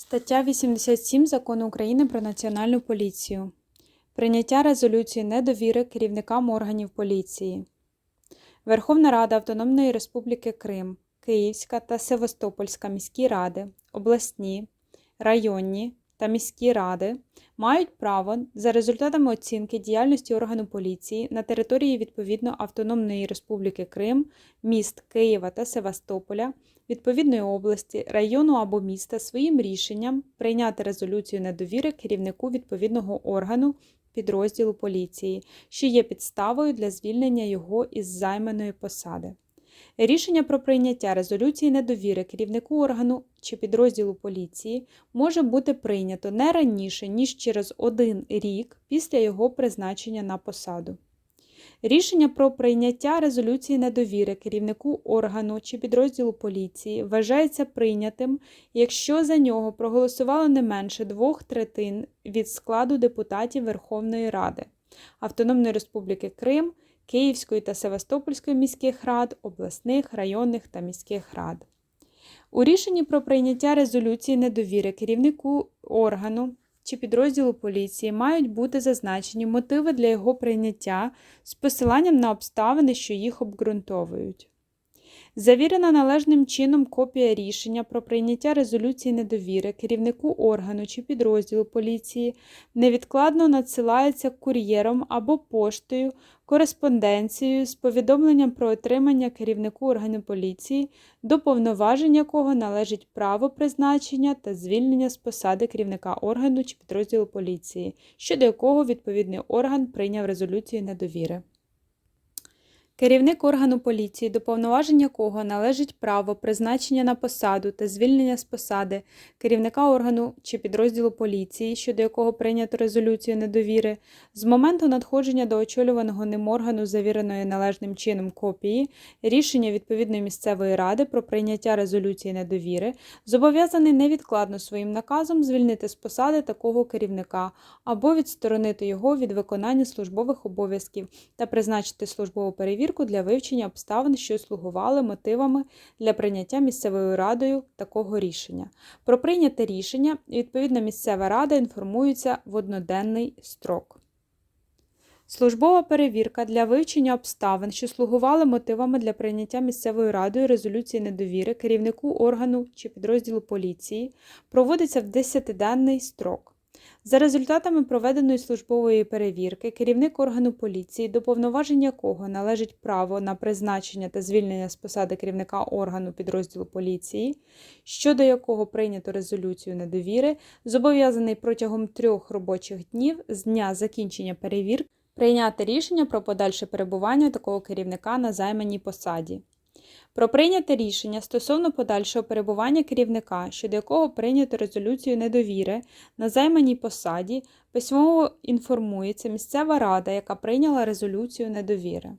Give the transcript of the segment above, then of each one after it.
Стаття 87 Закону України про Національну поліцію. Прийняття резолюції недовіри керівникам органів поліції. Верховна Рада Автономної Республіки Крим, Київська та Севастопольська міські ради, обласні, районні та міські ради мають право за результатами оцінки діяльності органу поліції на території відповідно Автономної Республіки Крим, міст Києва та Севастополя, відповідної області, району або міста своїм рішенням прийняти резолюцію недовіри керівнику відповідного органу підрозділу поліції, що є підставою для звільнення його із займаної посади. Рішення про прийняття резолюції недовіри керівнику органу чи підрозділу поліції може бути прийнято не раніше, ніж через один рік після його призначення на посаду. Рішення про прийняття резолюції недовіри керівнику органу чи підрозділу поліції вважається прийнятим, якщо за нього проголосувало не менше двох третин від складу депутатів Верховної Ради Автономної Республіки Крим, Київської та Севастопольської міських рад, обласних, районних та міських рад. У рішенні про прийняття резолюції недовіри керівнику органу чи підрозділу поліції мають бути зазначені мотиви для його прийняття з посиланням на обставини, що їх обґрунтовують. Завірена належним чином копія рішення про прийняття резолюції недовіри керівнику органу чи підрозділу поліції невідкладно надсилається кур'єром або поштою кореспонденцією з повідомленням про отримання керівнику органу поліції, до повноважень якого належить право призначення та звільнення з посади керівника органу чи підрозділу поліції, щодо якого відповідний орган прийняв резолюцію недовіри. Керівник органу поліції, до повноважень якого належить право призначення на посаду та звільнення з посади керівника органу чи підрозділу поліції, щодо якого прийнято резолюцію недовіри, з моменту надходження до очолюваного ним органу завіреної належним чином копії, рішення відповідної місцевої ради про прийняття резолюції недовіри, зобов'язаний невідкладно своїм наказом звільнити з посади такого керівника або відсторонити його від виконання службових обов'язків та призначити службову перевірку для вивчення обставин, що слугували мотивами для прийняття місцевою радою такого рішення. Про прийняте рішення відповідна місцева рада інформується в одноденний строк. Службова перевірка для вивчення обставин, що слугували мотивами для прийняття місцевою радою резолюції недовіри керівнику органу чи підрозділу поліції, проводиться в 10-денний строк. За результатами проведеної службової перевірки, керівник органу поліції, до повноважень якого належить право на призначення та звільнення з посади керівника органу підрозділу поліції, щодо якого прийнято резолюцію недовіри, зобов'язаний протягом трьох робочих днів з дня закінчення перевірки прийняти рішення про подальше перебування такого керівника на займаній посаді. Про прийняте рішення стосовно подальшого перебування керівника, щодо якого прийнято резолюцію недовіри на займаній посаді, письмово інформується місцева рада, яка прийняла резолюцію недовіри.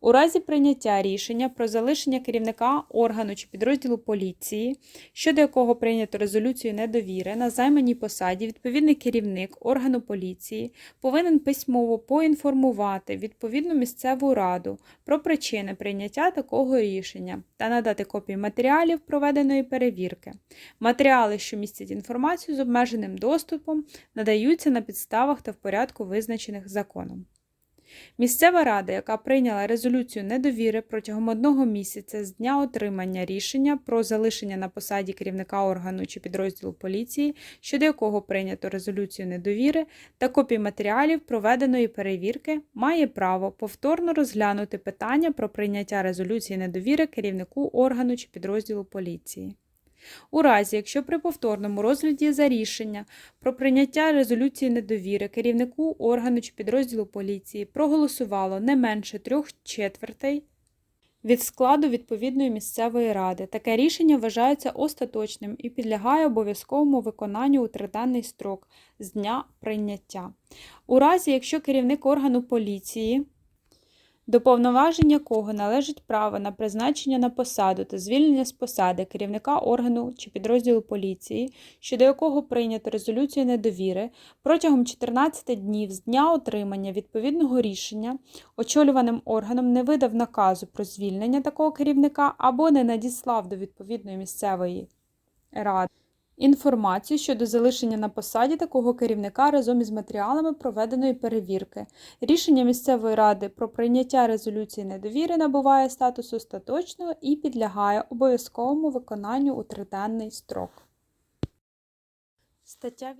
У разі прийняття рішення про залишення керівника органу чи підрозділу поліції, щодо якого прийнято резолюцію недовіри на займаній посаді, відповідний керівник органу поліції повинен письмово поінформувати відповідну місцеву раду про причини прийняття такого рішення та надати копії матеріалів проведеної перевірки. Матеріали, що містять інформацію з обмеженим доступом, надаються на підставах та в порядку, визначених законом. Місцева рада, яка прийняла резолюцію недовіри протягом одного місяця з дня отримання рішення про залишення на посаді керівника органу чи підрозділу поліції, щодо якого прийнято резолюцію недовіри, та копій матеріалів проведеної перевірки, має право повторно розглянути питання про прийняття резолюції недовіри керівнику органу чи підрозділу поліції. У разі, якщо при повторному розгляді за рішення про прийняття резолюції недовіри керівнику органу чи підрозділу поліції проголосувало не менше трьох четвертей від складу відповідної місцевої ради, таке рішення вважається остаточним і підлягає обов'язковому виконанню у триденний строк з дня прийняття. У разі, якщо керівник органу поліції до повноважень якого належить право на призначення на посаду та звільнення з посади керівника органу чи підрозділу поліції, щодо якого прийнято резолюцію недовіри, протягом 14 днів з дня отримання відповідного рішення очолюваним органом не видав наказу про звільнення такого керівника або не надіслав до відповідної місцевої ради Інформацію щодо залишення на посаді такого керівника разом із матеріалами проведеної перевірки. Рішення місцевої ради про прийняття резолюції недовіри набуває статусу остаточного і підлягає обов'язковому виконанню у триденний строк. Стаття